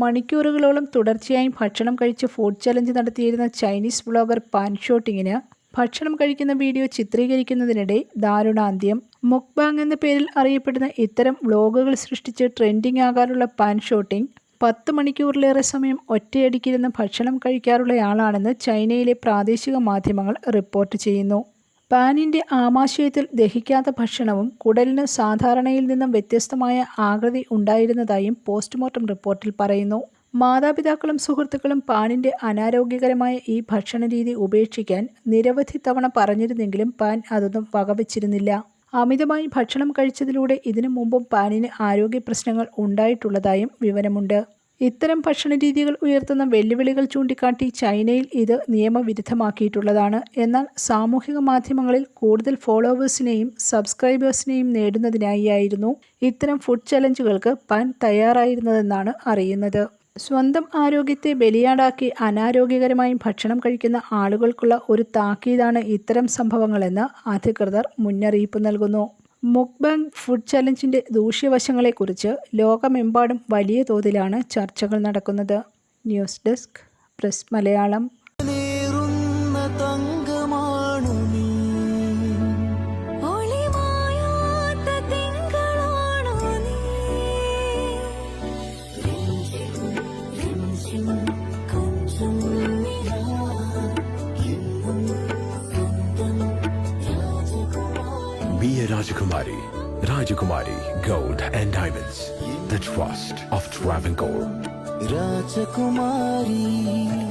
മണിക്കൂറുകളോളം തുടർച്ചയായി ഭക്ഷണം കഴിച്ച് ഫുഡ് ചലഞ്ച് നടത്തിയിരുന്ന ചൈനീസ് ബ്ലോഗർ പാൻ ഷോട്ടിങ്ങിന് ഭക്ഷണം കഴിക്കുന്ന വീഡിയോ ചിത്രീകരിക്കുന്നതിനിടെ ദാരുണാന്ത്യം. മുക്ബാങ് എന്ന പേരിൽ അറിയപ്പെടുന്ന ഇത്തരം വ്ലോഗുകൾ സൃഷ്ടിച്ച് ട്രെൻഡിംഗ് ആകാറുള്ള പാൻ ഷോട്ടിംഗ് പത്ത് മണിക്കൂറിലേറെ സമയം ഒറ്റയടിക്കിരുന്ന് ഭക്ഷണം കഴിക്കാറുള്ളയാളാണെന്ന് ചൈനയിലെ പ്രാദേശിക മാധ്യമങ്ങൾ റിപ്പോർട്ട് ചെയ്യുന്നു. പാനിന്റെ ആമാശയത്തിൽ ദഹിക്കാത്ത ഭക്ഷണവും കുടലിന് സാധാരണയിൽ നിന്നും വ്യത്യസ്തമായ ആകൃതി ഉണ്ടായിരുന്നതായും പോസ്റ്റ്മോർട്ടം റിപ്പോർട്ടിൽ പറയുന്നു. മാതാപിതാക്കളും സുഹൃത്തുക്കളും പാനിന്റെ അനാരോഗ്യകരമായ ഈ ഭക്ഷണരീതി ഉപേക്ഷിക്കാൻ നിരവധി തവണ പറഞ്ഞിരുന്നെങ്കിലും പാൻ അതൊന്നും വകവച്ചിരുന്നില്ല. അമിതമായി ഭക്ഷണം കഴിച്ചതിലൂടെ ഇതിനു മുമ്പും പാനിന് ആരോഗ്യ പ്രശ്നങ്ങൾ ഉണ്ടായിട്ടുള്ളതായും വിവരമുണ്ട്. ഇത്തരം ഭക്ഷണരീതികൾ ഉയർത്തുന്ന വെല്ലുവിളികൾ ചൂണ്ടിക്കാട്ടി ചൈനയിൽ ഇത് നിയമവിരുദ്ധമാക്കിയിട്ടുള്ളതാണ്. എന്നാൽ സാമൂഹിക മാധ്യമങ്ങളിൽ കൂടുതൽ ഫോളോവേഴ്സിനെയും സബ്സ്ക്രൈബേഴ്സിനെയും നേടുന്നതിനായിരുന്നു ഇത്തരം ഫുഡ് ചലഞ്ചുകൾക്ക് പാൻ തയ്യാറായിരുന്നതെന്നാണ് അറിയുന്നത്. സ്വന്തം ആരോഗ്യത്തെ ബലിയാടാക്കി അനാരോഗ്യകരമായി ഭക്ഷണം കഴിക്കുന്ന ആളുകൾക്കുള്ള ഒരു താക്കീതാണ് ഇത്തരം സംഭവങ്ങളെന്ന് അധികൃതർ മുന്നറിയിപ്പ് നൽകുന്നു. മുക്ബാങ് ഫുഡ് ചലഞ്ചിന്റെ ദൂഷ്യവശങ്ങളെക്കുറിച്ച് ലോകമെമ്പാടും വലിയ തോതിലാണ് ചർച്ചകൾ നടക്കുന്നത്. News desk press Malayalam. Rajkumari. Rajkumari Gold and Diamonds. The trust of Travancore. Rajakumari.